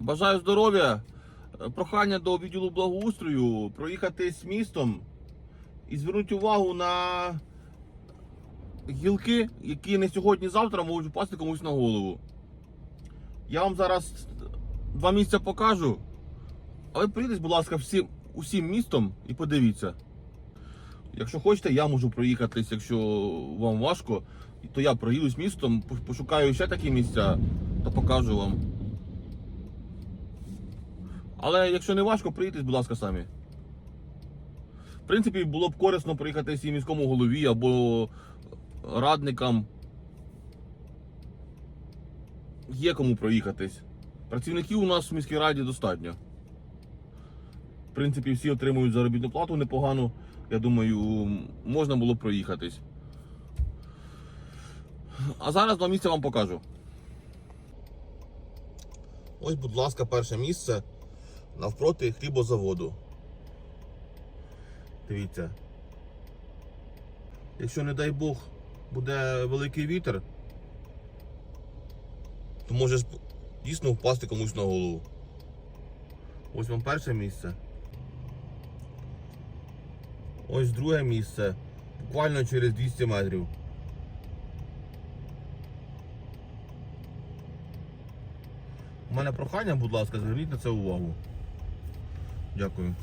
Бажаю здоров'я. Е, Прохання до відділу благоустрою проїхатись містом і звернути увагу на гілки, які не сьогодні-завтра можуть впасти комусь на голову. Я вам зараз два місця покажу. А ви приїдіть, будь ласка, всім, усім містом і подивіться. Якщо хочете, я можу проїхатись, якщо вам важко, то я проїдусь містом, пошукаю ще такі місця та покажу вам. Але якщо не важко, приїдьте, будь ласка, самі. В принципі, було б корисно приїхатись і міському голові або радникам. Є кому проїхатись. Працівників у нас в міській раді достатньо. В принципі, всі отримують заробітну плату непогану. Я думаю, можна було б проїхатись. А зараз два місця вам покажу. Ось, будь ласка, перше місце навпроти хлібозаводу. Дивіться. Якщо, не дай Бог, буде великий вітер, то може дійсно впасти комусь на голову. Ось вам перше місце. Ось друге місце. Буквально через 200 метрів. У мене прохання, будь ласка, зверніть на це увагу. Дякую.